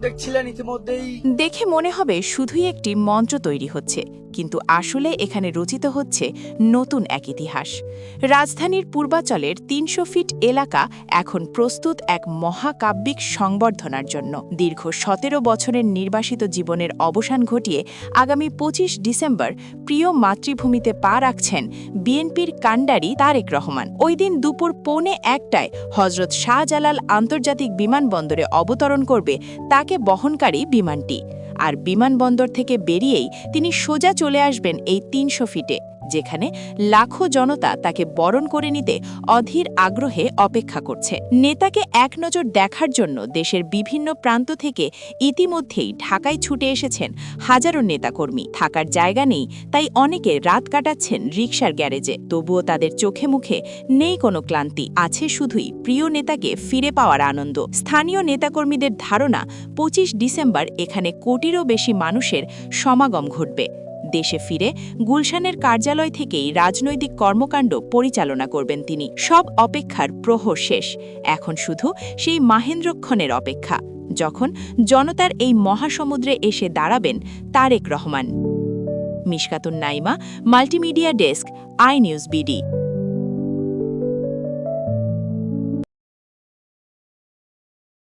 দেখছিলেন ইতিমধ্যেই। দেখে মনে হবে শুধুই একটি মন্ত্র তৈরি হচ্ছে। কিন্তু আসলে এখানে রচিত হচ্ছে নতুন এক ইতিহাস। রাজধানীর পূর্বাচলের তিনশো ফিট এলাকা এখন প্রস্তুত এক মহাকাব্যিক সংবর্ধনার জন্য। দীর্ঘ সতেরো বছরের নির্বাসিত জীবনের অবসান ঘটিয়ে আগামী পঁচিশ ডিসেম্বর প্রিয় মাতৃভূমিতে পা রাখছেন বিএনপির কাণ্ডারি তারেক রহমান। ওই দিন দুপুর পৌনে একটায় হজরত শাহজালাল আন্তর্জাতিক বিমানবন্দরে অবতরণ করবে তাকে বহনকারী বিমানটি। আর বিমানবন্দর থেকে বেরিয়েই তিনি সোজা চলে আসবেন এই তিনশো ফিটে, যেখানে লাখো জনতা তাকে বরণ করে নিতে অধীর আগ্রহে অপেক্ষা করছে। নেতাকে এক নজর দেখার জন্য দেশের বিভিন্ন প্রান্ত থেকে ইতিমধ্যেই ঢাকায় ছুটে এসেছেন হাজারো নেতাকর্মী। থাকার জায়গা নেই, তাই অনেকে রাত কাটাচ্ছেন রিকশার গ্যারেজে। তবুও তাদের চোখে মুখে নেই কোনো ক্লান্তি, আছে শুধুই প্রিয় নেতাকে ফিরে পাওয়ার আনন্দ। স্থানীয় নেতাকর্মীদের ধারণা, পঁচিশ ডিসেম্বর এখানে কোটিরও বেশি মানুষের সমাগম ঘটবে। দেশে ফিরে গুলশানের কার্যালয় থেকেই রাজনৈতিক কর্মকাণ্ড পরিচালনা করবেন তিনি। সব অপেক্ষার প্রহর শেষ। এখন শুধু সেই মাহেন্দ্রক্ষণের অপেক্ষা। যখন জনতার এই মহাসমুদ্রে এসে দাঁড়াবেন Tarique Rahman. Mishkatun Naima, multimedia desk, I news BD.